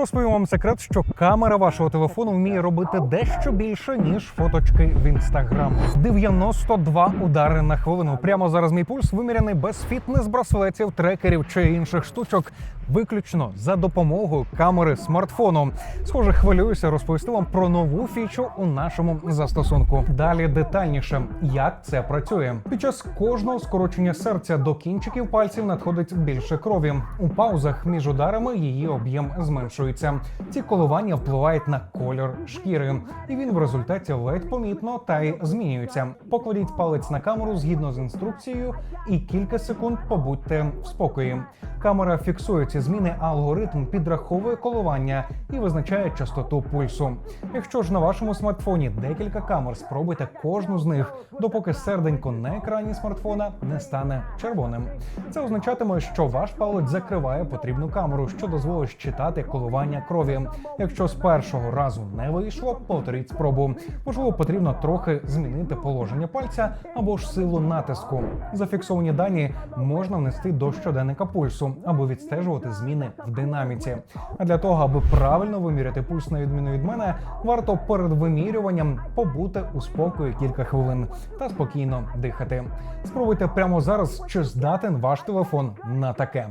Розповім вам секрет, що камера вашого телефону вміє робити дещо більше ніж фоточки в інстаграм. 92 удари на хвилину. Прямо зараз мій пульс виміряний без фітнес-браслетів, трекерів чи інших штучок. Виключно за допомогою камери смартфону. Схоже, хвилююся розповісти вам про нову фічу у нашому застосунку. Далі детальніше, як це працює. Під час кожного скорочення серця до кінчиків пальців надходить більше крові. У паузах між ударами її об'єм зменшується. Ці коливання впливають на кольор шкіри, і він в результаті ледь помітно та й змінюється. Покладіть палець на камеру згідно з інструкцією, і кілька секунд побудьте в спокої. Камера фіксує ці зміни, а алгоритм підраховує коливання і визначає частоту пульсу. Якщо ж на вашому смартфоні декілька камер, спробуйте кожну з них, допоки серденько на екрані смартфона не стане червоним. Це означатиме, що ваш палець закриває потрібну камеру, що дозволить читати коливання крові. Якщо з першого разу не вийшло, повторіть спробу. Можливо, потрібно трохи змінити положення пальця або ж силу натиску. Зафіксовані дані можна внести до щоденника пульсу або відстежувати зміни в динаміці. А для того, аби правильно виміряти пульс на відміну від мене, варто перед вимірюванням побути у спокої кілька хвилин та спокійно дихати. Спробуйте прямо зараз, чи здатен ваш телефон на таке.